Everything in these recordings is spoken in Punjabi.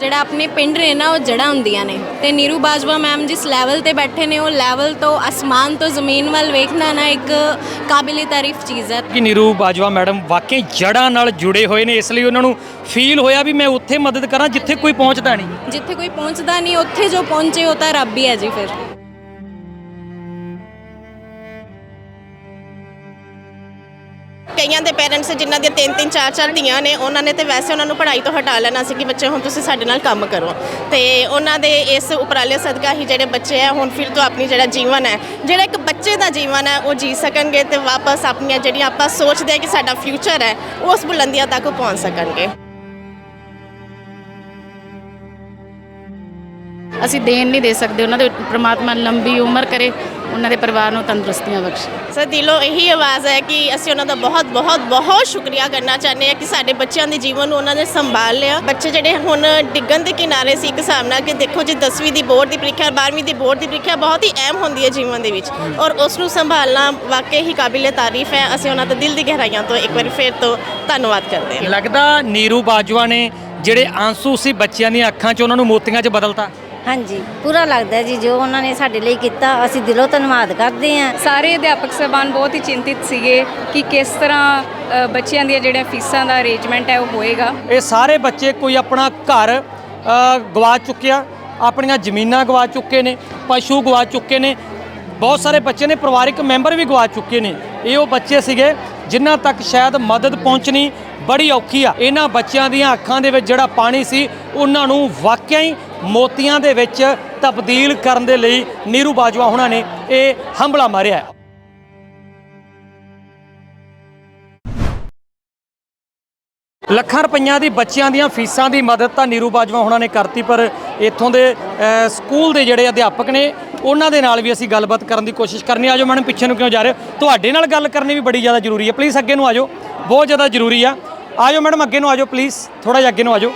ਜਿਹੜਾ ਆਪਣੇ ਪਿੰਡ ਨੇ ਨਾ ਉਹ ਜੜ੍ਹਾਂ ਹੁੰਦੀਆਂ ਨੇ। ਤੇ ਨੀਰੂ ਬਾਜਵਾ ਮੈਮ ਜਿਸ ਲੈਵਲ ਤੇ ਬੈਠੇ ਨੇ ਉਹ ਲੈਵਲ ਤੋਂ ਅਸਮਾਨ ਤੋਂ ਜ਼ਮੀਨ ਵੱਲ ਵੇਖਣਾ ਨਾ ਇੱਕ ਕਾਬਿਲੇ ਤਾਰੀਫ ਚੀਜ਼ ਹੈ। ਕਿ ਨੀਰੂ ਬਾਜਵਾ ਮੈਡਮ ਵਾਕਈ ਜੜਾਂ ਨਾਲ ਜੁੜੇ ਹੋਏ ਨੇ ਇਸ ਲਈ ਉਹਨਾਂ ਨੂੰ ਫੀਲ ਹੋਇਆ ਵੀ ਮੈਂ ਉੱਥੇ ਮਦਦ ਕਰਾਂ ਜਿੱਥੇ ਕੋਈ ਪਹੁੰਚਦਾ ਨਹੀਂ। ਜਿੱਥੇ ਕੋਈ ਪਹੁੰਚਦਾ ਨਹੀਂ ਉੱਥੇ ਜੋ ਪਹੁੰਚੇ ਉਹ ਤਾਂ ਰੱਬ ਹੀ ਹੈ ਜੀ ਫਿਰ। ਕਈਆਂ ਦੇ ਪੇਰੈਂਟਸ ਜਿਨ੍ਹਾਂ ਦੀਆਂ ਤਿੰਨ ਤਿੰਨ, ਚਾਰ ਚਾਰ ਧੀਆਂ ਨੇ, ਉਹਨਾਂ ਨੇ ਤੇ ਵੈਸੇ ਉਹਨਾਂ ਨੂੰ ਪੜ੍ਹਾਈ ਤੋਂ ਹਟਾ ਲੈਣਾ ਸੀ ਕਿ ਬੱਚੇ ਹੁਣ ਤੁਸੀਂ ਸਾਡੇ ਨਾਲ ਕੰਮ ਕਰੋ। ਤੇ ਉਹਨਾਂ ਦੇ ਇਸ ਉਪਰਾਲੇ ਸਦਕਾ ਹੀ ਜਿਹੜੇ ਬੱਚੇ ਆ, ਹੁਣ ਫਿਰ ਤੋਂ ਆਪਣੀ ਜਿਹੜਾ ਜੀਵਨ ਹੈ, ਜਿਹੜਾ ਇੱਕ ਬੱਚੇ ਦਾ ਜੀਵਨ ਹੈ, ਉਹ ਜੀ ਸਕਣਗੇ ਤੇ ਵਾਪਸ ਆਪਣੀਆਂ ਜਿਹੜੀਆਂ ਆਪਾਂ ਸੋਚਦੇ ਆ ਕਿ ਸਾਡਾ ਫਿਊਚਰ ਹੈ, ਉਸ ਬੁਲੰਦੀਆਂ ਤੱਕ ਪਹੁੰਚ ਸਕਣਗੇ। ਅਸੀਂ ਦੇਣ ਨਹੀਂ ਦੇ ਸਕਦੇ ਉਹਨਾਂ ਦੇ ਪ੍ਰਮਾਤਮਾ ਲੰਬੀ ਉਮਰ ਕਰੇ ਉਹਨਾਂ ਦੇ ਪਰਿਵਾਰ ਨੂੰ ਤੰਦਰੁਸਤੀਆਂ ਬਖਸ਼ੇ। ਸਰ ਦਿਲੋਂ ਇਹੀ ਆਵਾਜ਼ ਹੈ ਕਿ ਅਸੀਂ ਉਹਨਾਂ ਦਾ ਬਹੁਤ ਬਹੁਤ ਬਹੁਤ ਸ਼ੁਕਰੀਆ ਕਰਨਾ ਚਾਹੁੰਦੇ ਹਾਂ ਕਿ ਸਾਡੇ ਬੱਚਿਆਂ ਦੇ ਜੀਵਨ ਨੂੰ ਉਹਨਾਂ ਨੇ ਸੰਭਾਲ ਲਿਆ। ਬੱਚੇ ਜਿਹੜੇ ਹੁਣ ਡਿੱਗਣ ਦੇ ਕਿਨਾਰੇ ਸੀ ਇੱਕ ਹਿਸਾਬ ਨਾਲ ਕਿ ਦੇਖੋ ਜੀ 10ਵੀਂ ਦੀ ਬੋਰਡ ਦੀ ਪ੍ਰੀਖਿਆ 12ਵੀਂ ਦੀ ਬੋਰਡ ਦੀ ਪ੍ਰੀਖਿਆ ਬਹੁਤ ਹੀ ਅਹਿਮ ਹੁੰਦੀ ਹੈ ਜੀਵਨ ਦੇ ਵਿੱਚ। ਔਰ ਉਸ ਨੂੰ ਸੰਭਾਲਣਾ ਵਾਕਈ ਹੀ ਕਾਬਿਲੇ ਤਾਰੀਫ ਹੈ। ਅਸੀਂ ਉਹਨਾਂ ਦਾ ਦਿਲ ਦੀ ਗਹਿਰਾਈਆਂ ਤੋਂ ਇੱਕ ਵਾਰੀ ਫੇਰ ਤੋਂ ਧੰਨਵਾਦ ਕਰਦੇ ਹਾਂ। ਲੱਗਦਾ ਨੀਰੂ ਬਾਜਵਾ ਨੇ ਜਿਹੜੇ ਆਂਸੂ ਸੀ ਬੱਚਿਆਂ ਦੀਆਂ ਅੱਖਾਂ 'ਚ ਉਹਨਾਂ ਨੂੰ ਮੋਤੀਆਂ 'ਚ ਬਦਲਤਾ। ਹਾਂਜੀ ਪੂਰਾ ਲੱਗਦਾ ਜੀ ਜੋ ਉਹਨਾਂ ਨੇ ਸਾਡੇ ਲਈ ਕੀਤਾ ਅਸੀਂ ਦਿਲੋਂ ਧੰਨਵਾਦ ਕਰਦੇ ਹਾਂ। ਸਾਰੇ ਅਧਿਆਪਕ ਸਹਿਬਾਨ ਬਹੁਤ ਹੀ ਚਿੰਤਿਤ ਸੀਗੇ ਕਿ ਕਿਸ ਤਰ੍ਹਾਂ ਬੱਚਿਆਂ ਦੀਆਂ ਜਿਹੜੀਆਂ ਫੀਸਾਂ ਦਾ ਅਰੇਂਜਮੈਂਟ ਹੈ ਉਹ ਹੋਏਗਾ। ਇਹ ਸਾਰੇ ਬੱਚੇ ਕੋਈ ਆਪਣਾ ਘਰ ਗਵਾ ਚੁੱਕਿਆ ਆਪਣੀਆਂ ਜ਼ਮੀਨਾਂ ਗਵਾ ਚੁੱਕੇ ਨੇ ਪਸ਼ੂ ਗਵਾ ਚੁੱਕੇ ਨੇ ਬਹੁਤ ਸਾਰੇ ਬੱਚੇ ਨੇ ਪਰਿਵਾਰਿਕ ਮੈਂਬਰ ਵੀ ਗਵਾ ਚੁੱਕੇ ਨੇ। ਇਹ ਉਹ ਬੱਚੇ ਸੀਗੇ ਜਿਨ੍ਹਾਂ ਤੱਕ ਸ਼ਾਇਦ ਮਦਦ ਪਹੁੰਚਣੀ ਬੜੀ ਔਖੀ ਆ। ਇਹਨਾਂ ਬੱਚਿਆਂ ਦੀਆਂ ਅੱਖਾਂ ਦੇ ਵਿੱਚ ਜਿਹੜਾ ਪਾਣੀ ਸੀ ਉਹਨਾਂ ਨੂੰ ਵਾਕਿਆ ਹੀ ਮੋਤੀਆਂ ਦੇ ਵਿੱਚ ਤਬਦੀਲ ਕਰਨ ਦੇ ਲਈ ਨੀਰੂ ਬਾਜਵਾ ਉਹਨਾਂ ਨੇ ਇਹ ਹੰਬਲਾ ਮਾਰਿਆ ਲੱਖਾਂ ਰੁਪਈਆਂ ਦੀ ਬੱਚਿਆਂ ਦੀਆਂ ਫੀਸਾਂ ਦੀ ਮਦਦ ਤਾਂ ਨੀਰੂ ਬਾਜਵਾ ਉਹਨਾਂ ਨੇ ਕਰਤੀ, ਪਰ ਇੱਥੋਂ ਦੇ ਸਕੂਲ ਦੇ ਜਿਹੜੇ ਅਧਿਆਪਕ ਨੇ, ਉਹਨਾਂ ਦੇ ਨਾਲ ਵੀ ਅਸੀਂ ਗੱਲਬਾਤ ਕਰਨ ਦੀ ਕੋਸ਼ਿਸ਼ ਕਰਨੀ ਆਜੋ ਮੈਡਮ, ਪਿੱਛੇ ਨੂੰ ਕਿਉਂ ਜਾ ਰਹੇ ਹੋ? ਤੁਹਾਡੇ ਨਾਲ ਗੱਲ ਕਰਨੀ ਵੀ ਬੜੀ ਜ਼ਿਆਦਾ ਜ਼ਰੂਰੀ ਹੈ। ਪਲੀਜ਼ ਅੱਗੇ ਨੂੰ ਆਜੋ ਬਹੁਤ ਜ਼ਿਆਦਾ ਜ਼ਰੂਰੀ ਆ। ਆਜੋ ਮੈਡਮ, ਅੱਗੇ ਨੂੰ ਆਜੋ ਪਲੀਜ਼ ਥੋੜਾ ਜਿਹਾ ਅੱਗੇ ਨੂੰ ਆਜੋ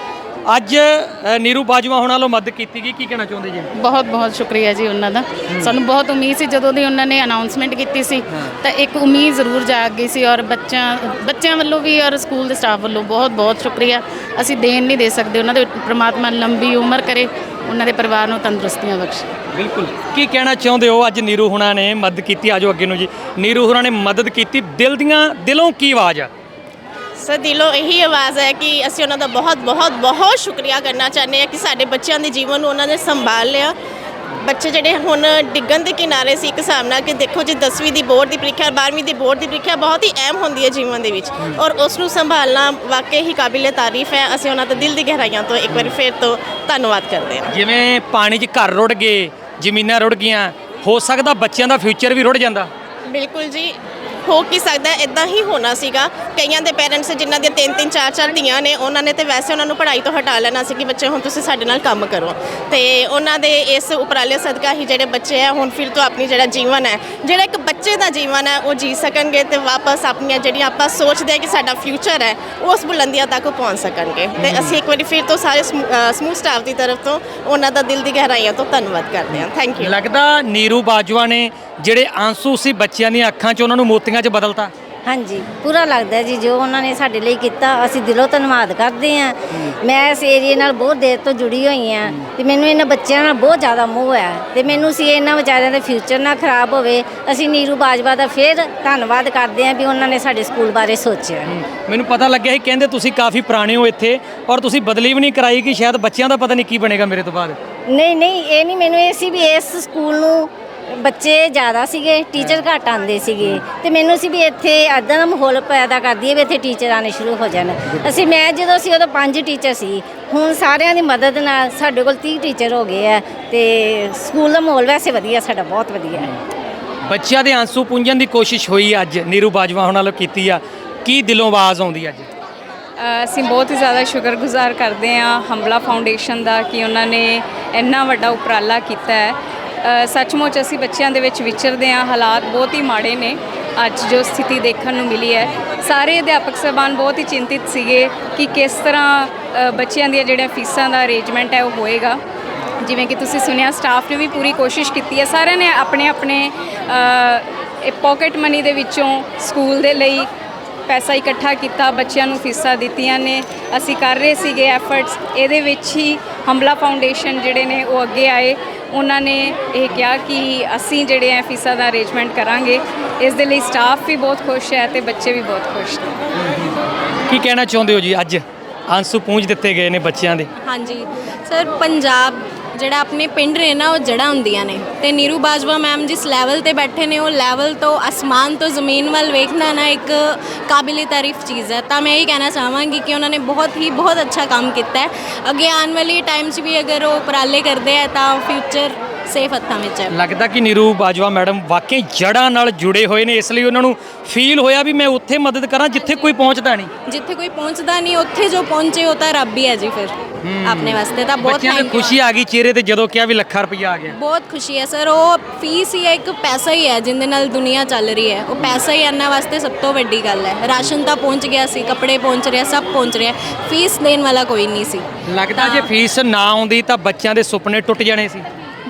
ਅੱਜ ਅ, ਨੀਰੂ ਬਾਜਵਾ ਹੋਣਾ ਵੱਲੋਂ ਮਦਦ ਕੀਤੀ ਗਈ ਕੀ ਕਹਿਣਾ ਚਾਹੁੰਦੇ ਜੀ? ਬਹੁਤ ਬਹੁਤ ਸ਼ੁਕਰੀਆ ਜੀ ਉਹਨਾਂ ਦਾ। ਸਾਨੂੰ ਬਹੁਤ ਉਮੀਦ ਸੀ ਜਦੋਂ ਦੀ ਉਹਨਾਂ ਨੇ ਅਨਾਉਂਸਮੈਂਟ ਕੀਤੀ ਸੀ ਤਾਂ ਇੱਕ ਉਮੀਦ ਜ਼ਰੂਰ ਜਾਗ ਗਈ ਸੀ ਔਰ ਬੱਚਿਆਂ ਬੱਚਿਆਂ ਵੱਲੋਂ ਵੀ ਔਰ ਸਕੂਲ ਦੇ ਸਟਾਫ ਵੱਲੋਂ ਬਹੁਤ ਬਹੁਤ ਸ਼ੁਕਰੀਆ। ਅਸੀਂ ਦੇਣ ਨਹੀਂ ਦੇ ਸਕਦੇ ਉਹਨਾਂ ਦੇ ਪ੍ਰਮਾਤਮਾ ਲੰਬੀ ਉਮਰ ਕਰੇ ਉਹਨਾਂ ਦੇ ਪਰਿਵਾਰ ਨੂੰ ਤੰਦਰੁਸਤੀਆਂ ਬਖਸ਼ੇ। ਬਿਲਕੁਲ। ਕੀ ਕਹਿਣਾ ਚਾਹੁੰਦੇ ਹੋ? ਅੱਜ ਨੀਰੂ ਹੁਣਾਂ ਨੇ ਮਦਦ ਕੀਤੀ ਆਜੋ ਅੱਗੇ ਨੂੰ ਜੀ। ਨੀਰੂ ਹੁਣਾਂ ਨੇ ਮਦਦ ਕੀਤੀ ਦਿਲ ਦੀਆਂ ਦਿਲੋਂ ਕੀ ਆਵਾਜ਼ ਆ? ਸਰ ਦਿਲੋਂ ਇਹੀ ਆਵਾਜ਼ ਹੈ ਕਿ ਅਸੀਂ ਉਹਨਾਂ ਦਾ ਬਹੁਤ ਬਹੁਤ ਬਹੁਤ ਸ਼ੁਕਰੀਆ ਕਰਨਾ ਚਾਹੁੰਦੇ ਹਾਂ ਕਿ ਸਾਡੇ ਬੱਚਿਆਂ ਦੇ ਜੀਵਨ ਨੂੰ ਉਹਨਾਂ ਨੇ ਸੰਭਾਲ ਲਿਆ। ਬੱਚੇ ਜਿਹੜੇ ਹੁਣ ਡਿੱਗਣ ਦੇ ਕਿਨਾਰੇ ਸੀ ਇੱਕ ਹਿਸਾਬ ਨਾਲ ਕਿ ਦੇਖੋ ਜੀ 10ਵੀਂ ਦੀ ਬੋਰਡ ਦੀ ਪ੍ਰੀਖਿਆ 12ਵੀਂ ਦੀ ਬੋਰਡ ਦੀ ਪ੍ਰੀਖਿਆ ਬਹੁਤ ਹੀ ਅਹਿਮ ਹੁੰਦੀ ਹੈ ਜੀਵਨ ਦੇ ਵਿੱਚ ਔਰ ਉਸ ਨੂੰ ਸੰਭਾਲਣਾ ਵਾਕਈ ਹੀ ਕਾਬਿਲੇ ਤਾਰੀਫ ਹੈ। ਅਸੀਂ ਉਹਨਾਂ ਦਾ ਦਿਲ ਦੀ ਗਹਿਰਾਈਆਂ ਤੋਂ ਇੱਕ ਵਾਰੀ ਫੇਰ ਤੋਂ ਧੰਨਵਾਦ ਕਰਦੇ ਹਾਂ। ਜਿਵੇਂ ਪਾਣੀ 'ਚ ਘਰ ਰੁੜ ਗਏ ਜ਼ਮੀਨਾਂ ਰੁੜ ਗਈਆਂ ਹੋ ਸਕਦਾ ਬੱਚਿਆਂ ਦਾ ਫਿਊਚਰ ਵੀ ਰੁੜ ਜਾਂਦਾ। ਬਿਲਕੁਲ ਜੀ। ਹੋ ਕੀ ਸਕਦਾ ਇਦਾਂ ਹੀ ਹੋਣਾ ਸੀਗਾ। ਕਈਆਂ ਦੇ ਪੇਰੈਂਟਸ ਜਿਨ੍ਹਾਂ ਦੀਆਂ ਤਿੰਨ ਤਿੰਨ ਚਾਰ ਚਾਰ ਧੀਆਂ ਨੇ ਉਹਨਾਂ ਨੇ ਤੇ ਵੈਸੇ ਉਹਨਾਂ ਨੂੰ ਪੜ੍ਹਾਈ ਤੋਂ ਹਟਾ ਲੈਣਾ ਸੀ ਕਿ ਬੱਚੇ ਹੁਣ ਤੁਸੀਂ ਸਾਡੇ ਨਾਲ ਕੰਮ ਕਰੋ। ਤੇ ਉਹਨਾਂ ਦੇ ਇਸ ਉਪਰਾਲੇ ਸਦਕਾ ਹੀ ਜਿਹੜੇ ਬੱਚੇ ਆ ਹੁਣ ਫਿਰ ਤੋਂ ਆਪਣੀ ਜਿਹੜਾ ਜੀਵਨ ਹੈ ਜਿਹੜਾ ਇੱਕ ਬੱਚੇ ਦਾ ਜੀਵਨ ਹੈ ਉਹ ਜੀ ਸਕਣਗੇ ਤੇ ਵਾਪਸ ਆਪਣੀਆਂ ਜਿਹੜੀਆਂ ਆਪਾਂ ਸੋਚਦੇ ਆ ਕਿ ਸਾਡਾ ਫਿਊਚਰ ਹੈ ਉਸ ਬੁਲੰਦੀਆਂ ਤੱਕ ਪਹੁੰਚ ਸਕਣਗੇ। ਤੇ ਅਸੀਂ ਇੱਕ ਵਾਰੀ ਫਿਰ ਤੋਂ ਸਾਰੇ ਸਮੂਹ ਸਟਾਫ ਦੀ ਤਰਫ ਤੋਂ ਉਹਨਾਂ ਦਾ ਦਿਲ ਦੀ ਗਹਿਰਾਈਆਂ ਤੋਂ ਧੰਨਵਾਦ ਕਰਦੇ ਹਾਂ। ਥੈਂਕ ਯੂ ਲੱਗਦਾ ਨੀਰੂ ਬਾਜਵਾ ਨੇ ਜਿਹੜੇ ਆਂਸੂ ਸੀ ਬੱਚਿਆਂ ਦੀਆਂ ਅੱਖਾਂ 'ਚ ਉਹਨਾਂ ਨੂੰ ਮੋਤੀਆਂ 'ਚ ਬਦਲਤਾ? ਹਾਂਜੀ ਪੂਰਾ ਲੱਗਦਾ ਜੀ ਜੋ ਉਹਨਾਂ ਨੇ ਸਾਡੇ ਲਈ ਕੀਤਾ ਅਸੀਂ ਦਿਲੋਂ ਧੰਨਵਾਦ ਕਰਦੇ ਹਾਂ। ਮੈਂ ਇਸ ਏਰੀਏ ਨਾਲ ਬਹੁਤ ਦੇਰ ਤੋਂ ਜੁੜੀ ਹੋਈ ਹਾਂ ਤੇ ਮੈਨੂੰ ਇਹਨਾਂ ਬੱਚਿਆਂ ਨਾਲ ਬਹੁਤ ਜ਼ਿਆਦਾ ਮੋਹ ਹੈ ਤੇ ਮੈਨੂੰ ਸੀ ਇਹਨਾਂ ਵਿਚਾਰਿਆਂ ਦਾ ਫਿਊਚਰ ਨਾ ਖਰਾਬ ਹੋਵੇ ਅਸੀਂ ਨੀਰੂ ਬਾਜਵਾ ਦਾ ਫੇਰ ਧੰਨਵਾਦ ਕਰਦੇ ਹਾਂ ਵੀ ਉਹਨਾਂ ਨੇ ਸਾਡੇ ਸਕੂਲ ਬਾਰੇ ਸੋਚਿਆ। ਮੈਨੂੰ ਪਤਾ ਲੱਗਿਆ ਸੀ ਕਹਿੰਦੇ ਤੁਸੀਂ ਕਾਫੀ ਪੁਰਾਣੇ ਹੋ ਇੱਥੇ ਔਰ ਤੁਸੀਂ ਬਦਲੀ ਵੀ ਨਹੀਂ ਕਰਾਈ ਕਿ ਸ਼ਾਇਦ ਬੱਚਿਆਂ ਦਾ ਪਤਾ ਨਹੀਂ ਕੀ ਬਣੇਗਾ ਮੇਰੇ ਤੋਂ ਬਾਅਦ। ਨਹੀਂ ਨਹੀਂ ਇਹ ਨਹੀਂ ਮੈਨੂੰ ਇਹ ਸੀ ਵੀ ਇਸ ਸਕੂਲ ਨੂੰ ਬੱਚੇ ਜ਼ਿਆਦਾ ਸੀਗੇ ਟੀਚਰ ਘੱਟ ਆਉਂਦੇ ਸੀਗੇ। ਤੇ ਮੈਨੂੰ ਸੀ ਵੀ ਇੱਥੇ ਅੱਦਾਂ ਦਾ ਮਾਹੌਲ ਪੈਦਾ ਕਰਦੀ ਹੈ ਵੀ ਇੱਥੇ ਟੀਚਰ ਆਉਣੇ ਸ਼ੁਰੂ ਹੋ ਜਾਣ। ਅਸੀਂ ਮੈਂ ਜਦੋਂ ਸੀ ਉਦੋਂ ਪੰਜ ਟੀਚਰ ਸੀ। ਹੁਣ ਸਾਰਿਆਂ ਦੀ ਮਦਦ ਨਾਲ ਸਾਡੇ ਕੋਲ 30 ਟੀਚਰ ਹੋ ਗਏ ਆ ਤੇ ਸਕੂਲ ਦਾ ਮਾਹੌਲ ਵੈਸੇ ਵਧੀਆ ਸਾਡਾ ਬਹੁਤ ਵਧੀਆ ਹੈ। ਬੱਚਿਆਂ ਦੇ ਆਂਸੂ ਪੂੰਝਣ ਦੀ ਕੋਸ਼ਿਸ਼ ਹੋਈ ਅੱਜ ਨੀਰੂ ਬਾਜਵਾ ਹੋਣਾ ਵੱਲੋਂ ਕੀਤੀ ਆ। ਕੀ ਦਿਲੋਂ ਆਵਾਜ਼ ਆਉਂਦੀ ਅੱਜ? ਅਸੀਂ ਬਹੁਤ ਹੀ ਜ਼ਿਆਦਾ ਸ਼ੁਕਰਗੁਜ਼ਾਰ ਕਰਦੇ ਹਾਂ ਹੰਬਲਾ ਫਾਊਂਡੇਸ਼ਨ ਦਾ ਕਿ ਉਹਨਾਂ ਨੇ ਇੰਨਾ ਵੱਡਾ ਉਪਰਾਲਾ ਕੀਤਾ ਹੈ। ਸੱਚਮੁੱਚ ਅਸੀਂ ਬੱਚਿਆਂ ਦੇ ਵਿੱਚ ਵਿਚਰਦੇ ਹਾਂ, ਹਾਲਾਤ ਬਹੁਤ ਹੀ ਮਾੜੇ ਨੇ। ਅੱਜ ਜੋ ਸਥਿਤੀ ਦੇਖਣ ਨੂੰ ਮਿਲੀ ਹੈ, ਸਾਰੇ ਅਧਿਆਪਕ ਸਹਿਬਾਨ ਬਹੁਤ ਹੀ ਚਿੰਤਿਤ ਸੀਗੇ ਕਿ ਕਿਸ ਤਰ੍ਹਾਂ ਬੱਚਿਆਂ ਦੀਆਂ ਜਿਹੜੀਆਂ ਫੀਸਾਂ ਦਾ ਅਰੇਂਜਮੈਂਟ ਹੈ ਉਹ ਹੋਏਗਾ। ਜਿਵੇਂ ਕਿ ਤੁਸੀਂ ਸੁਣਿਆ, ਸਟਾਫ ਨੇ ਵੀ ਪੂਰੀ ਕੋਸ਼ਿਸ਼ ਕੀਤੀ ਹੈ। ਸਾਰਿਆਂ ਨੇ ਆਪਣੇ ਆਪਣੇ ਪਾਕਟ ਮਨੀ ਦੇ ਵਿੱਚੋਂ ਸਕੂਲ ਦੇ ਲਈ ਪੈਸਾ ਇਕੱਠਾ ਕੀਤਾ, ਬੱਚਿਆਂ ਨੂੰ ਫੀਸਾਂ ਦਿੱਤੀਆਂ ਨੇ। ਅਸੀਂ ਕਰ ਰਹੇ ਸੀਗੇ ਐਫਰਟਸ ਇਹਦੇ ਵਿੱਚ ਹੀ ਹੰਬਲਾ ਫਾਊਂਡੇਸ਼ਨ ਜਿਹੜੇ ਨੇ ਉਹ ਅੱਗੇ ਆਏ। ਉਹਨਾਂ ਨੇ ਇਹ ਕਿਹਾ ਕਿ ਅਸੀਂ ਜਿਹੜੇ ਆ ਫੀਸਾਂ ਦਾ ਅਰੇਂਜਮੈਂਟ ਕਰਾਂਗੇ। ਇਸ ਦੇ ਲਈ ਸਟਾਫ ਵੀ ਬਹੁਤ ਖੁਸ਼ ਹੈ ਤੇ ਬੱਚੇ ਵੀ ਬਹੁਤ ਖੁਸ਼ ਨੇ। ਕੀ ਕਹਿਣਾ ਚਾਹੁੰਦੇ ਹੋ ਜੀ ਅੱਜ? ਆਂਸੂ ਪੂੰਝ ਦਿੱਤੇ ਗਏ ਨੇ ਬੱਚਿਆਂ ਦੇ। ਹਾਂਜੀ। ਸਰ ਪੰਜਾਬ ਜਿਹੜਾ ਆਪਣੇ ਪਿੰਡ ਨੇ ਨਾ, ਉਹ ਜੜ੍ਹਾਂ ਹੁੰਦੀਆਂ ਨੇ। ਤੇ ਨੀਰੂ ਬਾਜਵਾ ਮੈਮ ਜਿਸ ਲੈਵਲ ਤੇ ਬੈਠੇ ਨੇ, ਉਹ ਲੈਵਲ ਤੋਂ ਅਸਮਾਨ ਤੋਂ ਜ਼ਮੀਨ ਵੱਲ ਵੇਖਣਾ ਨਾ ਇੱਕ ਕਾਬਿਲੇ ਤਾਰੀਫ ਚੀਜ਼ ਹੈ। ਤਾਂ ਮੈਂ ਇਹ ਕਹਿਣਾ ਚਾਹਾਂਗੀ ਕਿ ਉਹਨਾਂ ਨੇ ਬਹੁਤ ਹੀ ਬਹੁਤ ਅੱਛਾ ਕੰਮ ਕੀਤਾ ਹੈ। ਅੱਗੇ ਆਉਣ ਵਾਲੇ ਟਾਈਮ 'ਚ ਵੀ ਅਗਰ ਉਹ ਉਪਰਾਲੇ ਕਰਦੇ ਆ, ਤਾਂ ਫਿਊਚਰ ਸੇਫ ਹੱਥਾਂ ਵਿੱਚ ਹੈ। ਲੱਗਦਾ ਕਿ ਨੀਰੂ ਬਾਜਵਾ ਮੈਡਮ ਵਾਕਈ ਜੜਾਂ ਨਾਲ ਜੁੜੇ ਹੋਏ ਨੇ ਇਸ ਲਈ ਉਹਨਾਂ ਨੂੰ ਫੀਲ ਹੋਇਆ ਵੀ ਮੈਂ ਉੱਥੇ ਮਦਦ ਕਰਾਂ ਜਿੱਥੇ ਕੋਈ ਪਹੁੰਚਦਾ ਨਹੀਂ। ਜਿੱਥੇ ਕੋਈ ਪਹੁੰਚਦਾ ਨਹੀਂ ਉੱਥੇ ਜੋ ਪਹੁੰਚੇ ਉਹ ਤਾਂ ਰੱਬ ਹੀ ਹੈ ਜੀ ਫਿਰ। ਆਪਣੇ ਵਾਸਤੇ ਤਾਂ ਬਹੁਤ ਬੱਚਿਆਂ thank you ਖੁਸ਼ੀ ਆ। ਗਈ ਚਿਹਰੇ ਤੇ ਜਦੋਂ ਕਿਹਾ ਵੀ ਲੱਖਾਂ ਰੁਪਈਆ ਆ ਗਿਆ। ਬਹੁਤ ਖੁਸ਼ੀ ਹੈ ਸਰ ਉਹ ਫੀਸ ਹੀ ਹੈ ਇੱਕ ਪੈਸਾ ਹੀ ਹੈ ਜਿਹਦੇ ਨਾਲ ਦੁਨੀਆ ਚੱਲ ਰਹੀ ਹੈ। ਉਹ ਪੈਸਾ ਹੀ ਇਹਨਾਂ ਵਾਸਤੇ ਸਭ ਤੋਂ ਵੱਡੀ ਗੱਲ ਹੈ। ਰਾਸ਼ਨ ਤਾਂ ਪਹੁੰਚ ਗਿਆ ਸੀ ਕੱਪੜੇ ਪਹੁੰਚ ਰਿਹਾ ਸਭ ਪਹੁੰਚ ਰਿਹਾ ਫੀਸ ਦੇਣ ਵਾਲਾ ਕੋਈ ਨਹੀਂ ਸੀ। ਲੱਗਦਾ ਜੇ ਫੀਸ ਨਾ ਆਉਂਦੀ ਤਾਂ ਬੱਚਿਆਂ ਦੇ ਸੁਪਨੇ ਟੁੱਟ ਜਾਣੇ ਸੀ।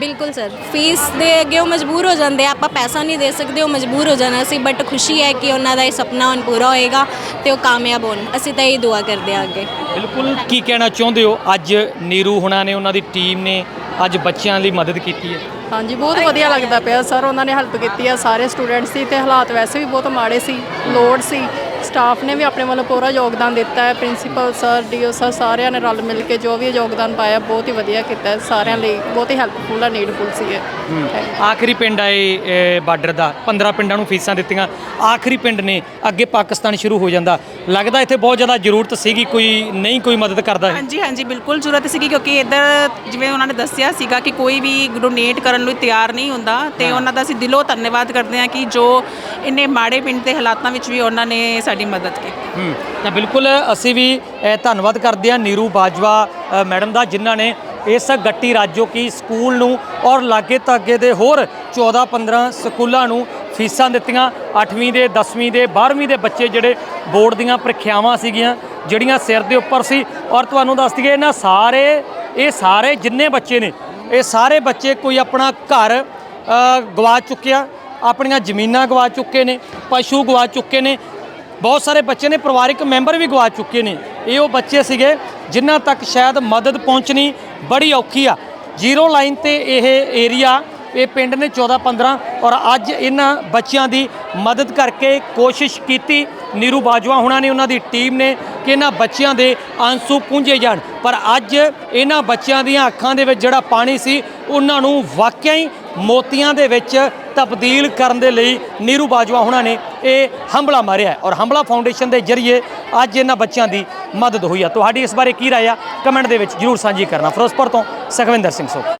ਬਿਲਕੁਲ ਸਰ। ਫੀਸ ਦੇ ਅੱਗੇ ਉਹ ਮਜਬੂਰ ਹੋ ਜਾਂਦੇ ਆ, ਆਪਾਂ ਪੈਸਾ ਨਹੀਂ ਦੇ ਸਕਦੇ ਉਹ ਮਜਬੂਰ ਹੋ ਜਾਣਾ ਸੀ ਬਟ ਖੁਸ਼ੀ ਹੈ ਕਿ ਉਹਨਾਂ ਦਾ ਇਹ ਸੁਪਨਾ ਹੁਣ ਪੂਰਾ ਹੋਏਗਾ ਤੇ ਉਹ ਕਾਮਯਾਬ ਹੋਣ। ਅਸੀਂ ਤਾਂ ਇਹ ਦੁਆ ਕਰਦੇ ਹਾਂ ਅੱਗੇ। ਬਿਲਕੁਲ ਕੀ ਕਹਿਣਾ ਚਾਹੁੰਦੇ ਹੋ? ਅੱਜ ਨੀਰੂ ਹੁਣਾਂ ਨੇ ਉਹਨਾਂ ਦੀ ਟੀਮ ਨੇ ਅੱਜ ਬੱਚਿਆਂ ਲਈ ਮਦਦ ਕੀਤੀ ਹੈ? ਹਾਂਜੀ ਬਹੁਤ ਵਧੀਆ ਲੱਗਦਾ ਪਿਆ ਸਰ ਉਹਨਾਂ ਨੇ ਹੈਲਪ ਕੀਤੀ ਆ ਸਾਰੇ ਸਟੂਡੈਂਟਸ ਦੀ ਤੇ ਹਾਲਾਤ ਵੈਸੇ ਵੀ ਬਹੁਤ ਮਾੜੇ ਸੀ ਲੋਡ ਸੀ। ਸਟਾਫ ਨੇ ਵੀ ਆਪਣੇ ਵੱਲੋਂ ਪੂਰਾ ਯੋਗਦਾਨ ਦਿੱਤਾ ਹੈ। ਪ੍ਰਿੰਸੀਪਲ ਸਰ ਡੀਓ ਸਰ ਸਾਰਿਆਂ ਨੇ ਰਲ ਮਿਲ ਕੇ ਜੋ ਵੀ ਯੋਗਦਾਨ ਪਾਇਆ ਬਹੁਤ ਹੀ ਵਧੀਆ ਕੀਤਾ। ਸਾਰਿਆਂ ਲਈ ਬਹੁਤ ਹੀ ਹੈਲਪਫੁਲ ਆ ਨੀਡਫੁਲ ਸੀਗੇ। ਆਖਰੀ ਪਿੰਡ ਆਏ ਬਾਰਡਰ ਦਾ। 15 ਪਿੰਡਾਂ ਨੂੰ ਫੀਸਾਂ ਦਿੱਤੀਆਂ। ਆਖਰੀ ਪਿੰਡ ਨੇ। ਅੱਗੇ ਪਾਕਿਸਤਾਨ ਸ਼ੁਰੂ ਹੋ ਜਾਂਦਾ। ਲੱਗਦਾ ਇੱਥੇ ਬਹੁਤ ਜ਼ਿਆਦਾ ਜ਼ਰੂਰਤ ਸੀਗੀ ਕੋਈ ਨਹੀਂ ਕੋਈ ਮਦਦ ਕਰਦਾ ਹੈ। ਹਾਂਜੀ ਹਾਂਜੀ ਬਿਲਕੁਲ ਜ਼ਰੂਰਤ ਸੀਗੀ ਕਿਉਂਕਿ ਇੱਧਰ ਜਿਵੇਂ ਉਹਨਾਂ ਨੇ ਦੱਸਿਆ ਸੀਗਾ ਕਿ ਕੋਈ ਵੀ ਡੋਨੇਟ ਕਰਨ ਲਈ ਤਿਆਰ ਨਹੀਂ ਹੁੰਦਾ ਤੇ ਉਹਨਾਂ ਦਾ ਅਸੀਂ ਦਿਲੋਂ ਧੰਨਵਾਦ ਕਰਦੇ ਹਾਂ ਕਿ ਜੋ ਇੰਨੇ ਮਾੜੇ ਪਿੰਡ ਦੇ ਹਾਲਾਤਾਂ ਵਿੱਚ ਵੀ ਉਹਨਾਂ ਨੇ ਸਾਡੀ ਮਦਦ ਕੀਤੀ। ਹੂੰ, ਤਾਂ ਬਿਲਕੁਲ ਅਸੀਂ ਵੀ ਧੰਨਵਾਦ ਕਰਦੇ ਹਾਂ ਨੀਰੂ ਬਾਜਵਾ ਮੈਡਮ ਦਾ, ਜਿਨ੍ਹਾਂ ਨੇ ਇਸ ਗੱਟੀ ਰਾਜੋ ਕੀ ਸਕੂਲ ਨੂੰ ਔਰ ਲਾਗੇ ਤਾਗੇ ਦੇ ਹੋਰ 14 15 ਸਕੂਲਾਂ ਨੂੰ ਫੀਸਾਂ ਦਿੱਤੀਆਂ। 8ਵੀਂ ਦੇ 10ਵੀਂ ਦੇ 12ਵੀਂ ਦੇ ਬੱਚੇ ਜਿਹੜੇ ਬੋਰਡ ਦੀਆਂ ਪ੍ਰੀਖਿਆਵਾਂ ਸੀਗੀਆਂ, ਜਿਹੜੀਆਂ ਸਿਰ ਦੇ ਉੱਪਰ ਸੀ। ਔਰ ਤੁਹਾਨੂੰ ਦੱਸ ਦਈਏ, ਇਹਨਾਂ ਸਾਰੇ, ਇਹ ਸਾਰੇ ਜਿੰਨੇ ਬੱਚੇ ਨੇ, ਇਹ ਸਾਰੇ ਬੱਚੇ ਕੋਈ ਆਪਣਾ ਘਰ ਗਵਾ ਚੁੱਕਿਆ, ਆਪਣੀਆਂ ਜ਼ਮੀਨਾਂ ਗਵਾ ਚੁੱਕੇ ਨੇ, ਪਸ਼ੂ ਗਵਾ ਚੁੱਕੇ ਨੇ ਬਹੁਤ ਸਾਰੇ ਬੱਚੇ ਨੇ, ਪਰਿਵਾਰਿਕ ਮੈਂਬਰ ਵੀ ਗਵਾ ਚੁੱਕੇ ਨੇ। ਇਹ ਉਹ ਬੱਚੇ ਸੀਗੇ ਜਿਨ੍ਹਾਂ ਤੱਕ ਸ਼ਾਇਦ ਮਦਦ ਪਹੁੰਚਣੀ ਬੜੀ ਔਖੀ ਆ। ਜ਼ੀਰੋ ਲਾਈਨ ਤੇ ਇਹ ਏਰੀਆ, ਇਹ ਪਿੰਡ ਨੇ 14 15 ਔਰ ਅੱਜ ਇਹਨਾਂ ਬੱਚਿਆਂ ਦੀ ਮਦਦ ਕਰਕੇ ਕੋਸ਼ਿਸ਼ ਕੀਤੀ। ਨੀਰੂ ਬਾਜਵਾ ਹੁਣਾਂ ਨੇ, ਉਹਨਾਂ ਦੀ ਟੀਮ ਨੇ ਕਿ ਇਹਨਾਂ ਬੱਚਿਆਂ ਦੇ ਆਂਸੂ ਪੂੰਝੇ ਜਾਣ। ਪਰ ਅੱਜ ਇਹਨਾਂ ਬੱਚਿਆਂ ਦੀਆਂ ਅੱਖਾਂ ਦੇ ਵਿੱਚ ਜਿਹੜਾ ਪਾਣੀ ਸੀ, ਉਹਨਾਂ ਨੂੰ ਵਾਕਿਆ ਹੀ ਮੋਤੀਆਂ ਦੇ ਵਿੱਚ ਤਬਦੀਲ ਕਰਨ ਦੇ ਲਈ ਨੀਰੂ ਬਾਜਵਾ ਉਹਨਾਂ ਨੇ ਇਹ ਹੰਬਲਾ ਮਾਰਿਆ ਔਰ ਹੰਬਲਾ ਫਾਊਂਡੇਸ਼ਨ ਦੇ ਜ਼ਰੀਏ ਅੱਜ ਇਹਨਾਂ ਬੱਚਿਆਂ ਦੀ ਮਦਦ ਹੋਈ ਆ। ਤੁਹਾਡੀ ਇਸ ਬਾਰੇ ਕੀ ਰਾਏ ਆ? ਕਮੈਂਟ ਦੇ ਵਿੱਚ ਜਰੂਰ ਸਾਂਝੀ ਕਰਨਾ। ਫਿਰੋਜ਼ਪੁਰ ਤੋਂ ਸੁਖਵਿੰਦਰ ਸਿੰਘ ਸੋ